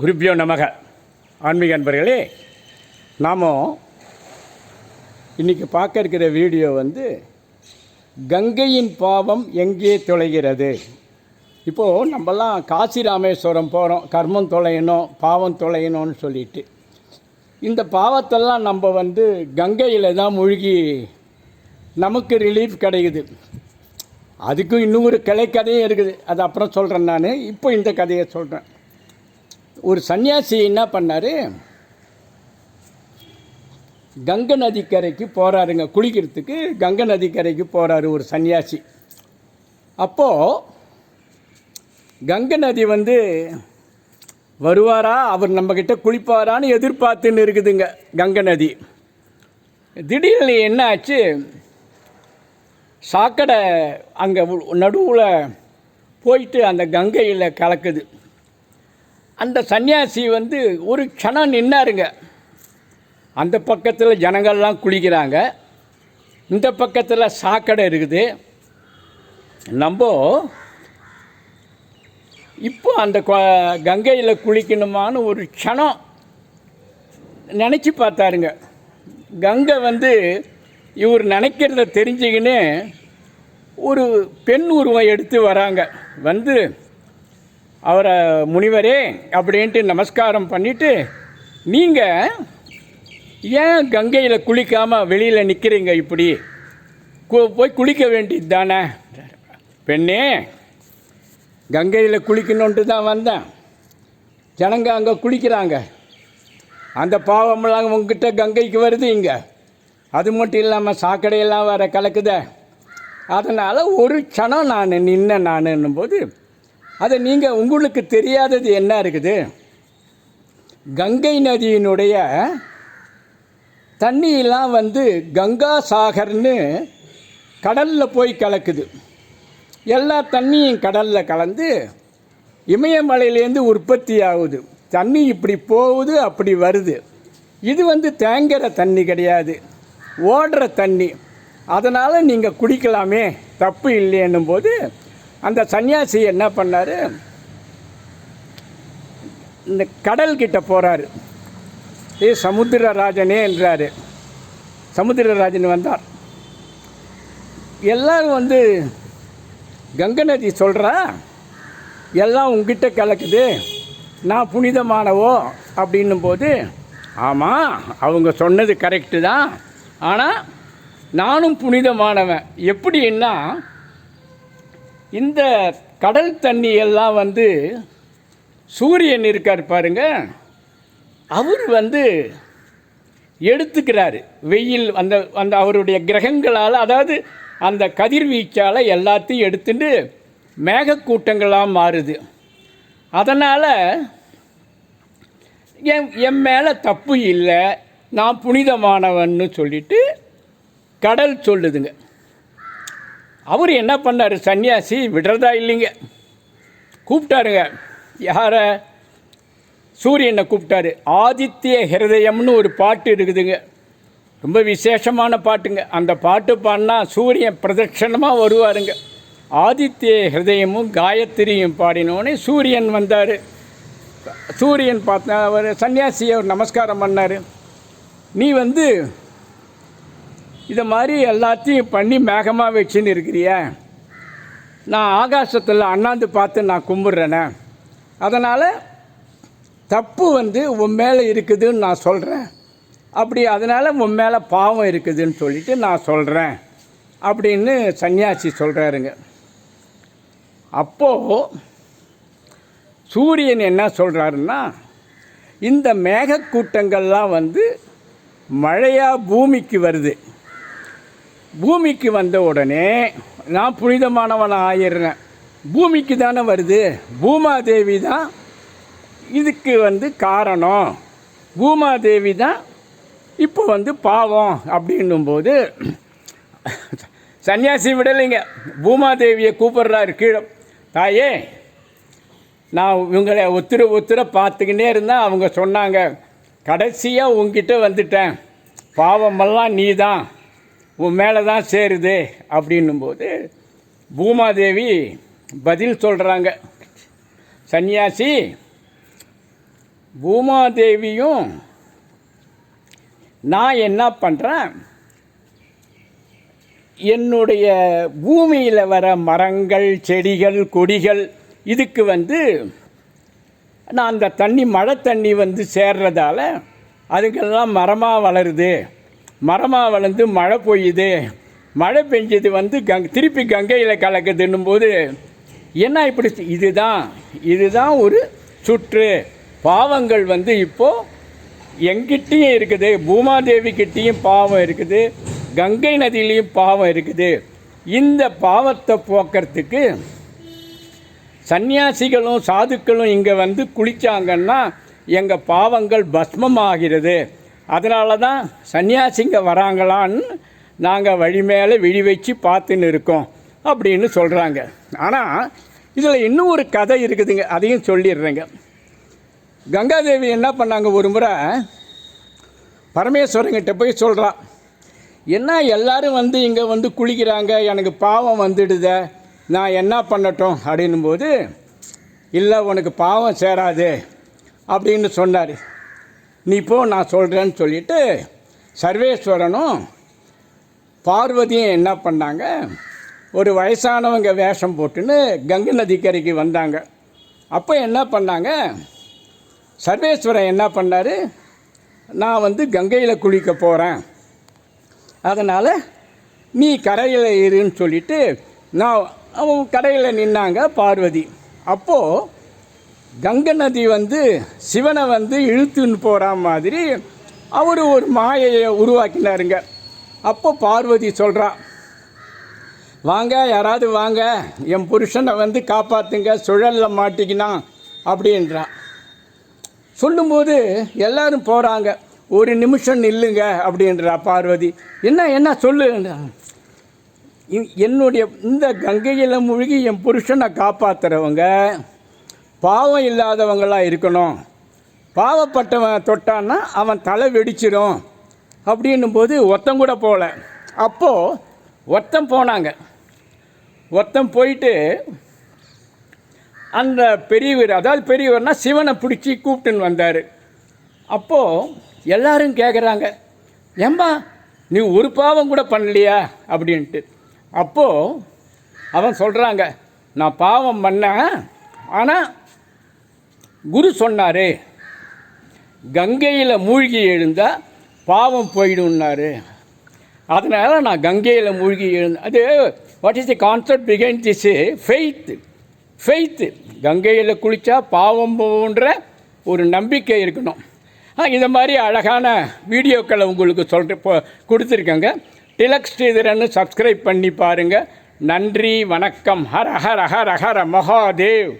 குருப்பியோ நமக. ஆன்மீக அன்பர்களே நாம் இன்றைக்கி பார்க்க இருக்கிற வீடியோ வந்து கங்கையின் பாவம் எங்கே தொலைகிறது? இப்போது நம்மலாம் காசி ராமேஸ்வரம் போகிறோம் கர்மம் தொலையணும் பாவம் தொலையணும்னு சொல்லிட்டு. இந்த பாவத்தெல்லாம் நம்ம வந்து கங்கையில் தான் மூழ்கி நமக்கு ரிலீஃப் கிடைக்குது. அதுக்கும் இன்னும் ஒரு கிளை கதையும் இருக்குது. அது அப்புறம் சொல்கிறேன் நான். இப்போ இந்த கதையை சொல்கிறேன் ஒரு சன்னியாசி என்ன பண்ணார்? கங்கை நதிக்கரைக்கு போகிறாருங்க குளிக்கிறதுக்கு கங்கை நதிக்கரைக்கு போகிறாரு ஒரு சன்னியாசி. அப்போது கங்கை நதி வந்து வருவாரா? அவர் நம்மக்கிட்ட குளிப்பாரான்னு எதிர்பார்த்துன்னு இருக்குதுங்க கங்கை நதி. திடீர்னு என்ன ஆச்சு? சாக்கடை அங்கே நடுவில் போயிட்டு அந்த கங்கையில் கலக்குது. அந்த சன்னியாசி வந்து ஒரு க்ஷணம் நின்னாருங்க. அந்த பக்கத்தில் ஜனங்கள்லாம் குளிக்கிறாங்க. இந்த பக்கத்தில் சாக்கடை இருக்குது. நம்ம இப்போ அந்த கங்கையில் குளிக்கணுமான்னு ஒரு க்ஷணம் நினச்சி பார்த்தாருங்க. கங்கை வந்து இவர் நினைக்கிறத தெரிஞ்சுக்கின்னு ஒரு பெண் உருவம் எடுத்து வராங்க. வந்து அவரை முனிவரே அப்படின்ட்டு நமஸ்காரம் பண்ணிவிட்டு நீங்கள் ஏன் கங்கையில் குளிக்காமல் வெளியில் நிற்கிறீங்க இப்படி? கு- போய் குளிக்க வேண்டியது தானே? பெண்ணே கங்கையில் குளிக்கணுன்ட்டு தான் வந்தேன். ஜனங்க அங்கே குளிக்கிறாங்க. அந்த பாவமெல்லாம் உங்ககிட்ட கங்கைக்கு வருது இங்கே. அது மட்டும் இல்லாமல் சாக்கடையெல்லாம் வர கலக்குத. அதனால் ஒரு க்ஷணம் நான் நின்ன நானுன்னும் போது அதை நீங்கள் உங்களுக்கு தெரியாதது என்ன இருக்குது? கங்கை நதியினுடைய தண்ணியெல்லாம் வந்து கங்கா சாகர்னு கடலில் போய் கலக்குது. எல்லா தண்ணியும் கடலில் கலந்து இமயமலையிலேருந்து உற்பத்தி ஆகுது. தண்ணி இப்படி போகுது அப்படி வருது. இது வந்து தேங்கிற தண்ணி கிடையாது. ஓடுற தண்ணி. அதனால் நீங்கள் குடிக்கலாமே. தப்பு இல்லைன்னும் போது அந்த சன்னியாசி என்ன பண்ணார்? இந்த கடல் கிட்ட போகிறாரு ஏ சமுத்திரராஜனே என்றார். சமுத்திரராஜன் வந்தார். எல்லாரும் வந்து கங்கை நதி சொல்கிறா எல்லாம் உங்ககிட்ட கலக்குது. நான் புனிதமானவோ? அப்படின்னும் போது ஆமாம் அவங்க சொன்னது கரெக்டு தான். ஆனால் நானும் புனிதமானவன். எப்படின்னா இந்த கடல் தண்ணி எல்லாம் வந்து சூரியன் இருக்கார் பாருங்க. அவர் வந்து எடுத்துக்கிறாரு. வெயில் அந்த அந்த அவருடைய கிரகங்களால் அதாவது அந்த கதிர்வீச்சால் எல்லாத்தையும் எடுத்துட்டு மேகக்கூட்டங்களாக மாறுது. அதனால் என் என் மேலே தப்பு இல்லை நான் புனிதமானவன்னு சொல்லிட்டு கடல் சொல்லுதுங்க. அவர் என்ன பண்ணார்? சன்னியாசி விடுறதா இல்லைங்க. கூப்பிட்டாருங்க. யாரை? சூரியனை கூப்பிட்டாரு. ஆதித்ய ஹிருதயம்னு ஒரு பாட்டு இருக்குதுங்க. ரொம்ப விசேஷமான பாட்டுங்க. அந்த பாட்டு பாடினா சூரியன் பிரதட்சணமாக வருவாருங்க. ஆதித்ய ஹிருதயமும் காயத்ரியும் பாடினோடனே சூரியன் வந்தார். சூரியன் பார்த்தா அவர் சன்னியாசி அவர் நமஸ்காரம் பண்ணார். நீ வந்து இதை மாதிரி எல்லாத்தையும் பண்ணி மேகமாக வச்சுன்னு இருக்கிறிய. நான் ஆகாசத்தில் அண்ணாந்து பார்த்து நான் கும்பிட்றேனே. அதனால் தப்பு வந்து உன் மேலே இருக்குதுன்னு நான் சொல்கிறேன் அப்படி அதனால் உன் மேலே பாவம் இருக்குதுன்னு சொல்லிட்டு நான் சொல்கிறேன் அப்படின்னு சன்னியாசி சொல்கிறாருங்க அப்போது சூரியன் என்ன சொல்கிறாருன்னா இந்த மேகக்கூட்டங்கள்லாம் வந்து மழையாக பூமிக்கு வருது. பூமிக்கு வந்த உடனே நான் புனிதமானவன் ஆயிடுறேன். பூமிக்கு தானே வருது? பூமாதேவி தான் இதுக்கு வந்து காரணம். பூமாதேவி தான் இப்போ வந்து பாவம் அப்படின்னும்போது சன்னியாசி விடலைங்க. பூமாதேவியை கூப்பிட்றாரு கீழே. தாயே நான் இவங்களை ஒத்துர ஒத்துர பார்த்துக்கிட்டே இருந்தேன் அவங்க சொன்னாங்க. கடைசியாக உங்ககிட்ட வந்துட்டேன். பாவமெல்லாம் நீ தான் உன் மேலே தான் சேருது அப்படின்னும்போது பூமாதேவி பதில் சொல்கிறாங்க சன்னியாசி பூமாதேவியும் நான் என்ன பண்ணுறேன் என்னுடைய பூமியில் வர மரங்கள் செடிகள் கொடிகள் இதுக்கு வந்து நான் அந்த தண்ணி மழை தண்ணி வந்து சேர்றதால அதுக்கெல்லாம் மரமாக வளருது. மரமாக வளர்ந்து மழை பெய்யுது. மழை பெஞ்சது வந்து கங் திருப்பி கங்கையில் கலக்குதுன்னும் போது என்ன இப்படி இதுதான். இதுதான் ஒரு சுற்று. பாவங்கள் வந்து இப்போது எங்கிட்டையும் இருக்குது. பூமாதேவி கிட்டேயும் பாவம் இருக்குது. கங்கை நதியிலையும் பாவம் இருக்குது. இந்த பாவத்தை போக்கிறதுக்கு சன்னியாசிகளும் சாதுக்களும் இங்கே வந்து குளித்தாங்கன்னா எங்கள் பாவங்கள் பஸ்மமாகிறது. அதனால தான் சன்னியாசிங்க வராங்களான்னு நாங்கள் வழி மேலே விழி வச்சு பார்த்துன்னு இருக்கோம் அப்படின்னு சொல்கிறாங்க ஆனால் இதில் இன்னும் ஒரு கதை இருக்குதுங்க. அதையும் சொல்லிடுறேங்க. கங்காதேவி என்ன பண்ணாங்க? ஒரு முறை பரமேஸ்வரங்கிட்ட போய் சொல்கிறா என்ன எல்லாரும் வந்து இங்கே வந்து குளிக்கிறாங்க? எனக்கு பாவம் வந்துடுத. நான் என்ன பண்ணட்டும்? அப்படின்னும் போது இல்லை உனக்கு பாவம் சேராது. அப்படின்னு சொன்னார். நீ போ நான் சொல்கிறேன்னு சொல்லிட்டு சர்வேஸ்வரனும் பார்வதியும் என்ன பண்ணாங்க? ஒரு வயசானவங்க வேஷம் போட்டுன்னு கங்கை நதிக்கரைக்கு வந்தாங்க. அப்போ என்ன பண்ணாங்க? சர்வேஸ்வரன் என்ன பண்ணார்? நான் வந்து கங்கையில் குளிக்க போகிறேன் அதனால் நீ கரையில் இருன்னு சொல்லிட்டு நான் அவன் கரையில் நின்னாங்க பார்வதி. அப்போது கங்கை நதி வந்து சிவனை வந்து இழுத்துன்னு போகிற மாதிரி அவர் ஒரு மாயையை உருவாக்கினாருங்க. அப்போ பார்வதி சொல்கிறா வாங்க யாராவது வாங்க என் புருஷனை வந்து காப்பாற்றுங்க சுழலில் மாட்டிக்கினான் அப்படின்றா. சொல்லும்போது எல்லாரும் போகிறாங்க ஒரு நிமிஷம் நில்லுங்க அப்படின்றா பார்வதி. என்ன என்ன சொல்லு? என்னுடைய இந்த கங்கையில் மூழ்கி என் புருஷனை காப்பாற்றுறவங்க பாவம் இல்லாதவங்களாக இருக்கணும். பாவப்பட்டவன் தொட்டான்னா அவன் தலை வெடிச்சிடும் அப்படின்னும் போது ஒருத்தன் கூட போகல அப்போது ஒருத்தன் போனாங்க. ஒருத்தன் போயிட்டு அந்த பெரியவர் அதாவது பெரியவர்னால் சிவனை பிடிச்சி கூப்பிட்டுன்னு வந்தார். அப்போது எல்லாரும் கேட்குறாங்க ஏம்பா நீ ஒரு பாவம் கூட பண்ணலையா? அப்படின்ட்டு. அப்போது அவன் சொல்கிறாங்க நான் பாவம் பண்ணேன் ஆனால் குரு சொன்னார் கங்கையில் மூழ்கி எழுந்தால் பாவம் போயிடும்னாரு. அதனால் நான் கங்கையில் மூழ்கி எழுந்தேன் அது வாட் இஸ் தி கான்செப்ட் பிகைன் திஸ் ஃபெய்த்து ஃபெய்த்து கங்கையில் குளித்தா பாவம் போன்ற ஒரு நம்பிக்கை இருக்கணும். இந்த இதை மாதிரி அழகான வீடியோக்களை உங்களுக்கு சொல்கிற இப்போ கொடுத்துருக்கேங்க. டிலக் ஸ்ரீதரன்னு சப்ஸ்கிரைப் பண்ணி பாருங்கள் நன்றி வணக்கம். ஹர ஹர ஹர ஹர மகாதேவ்.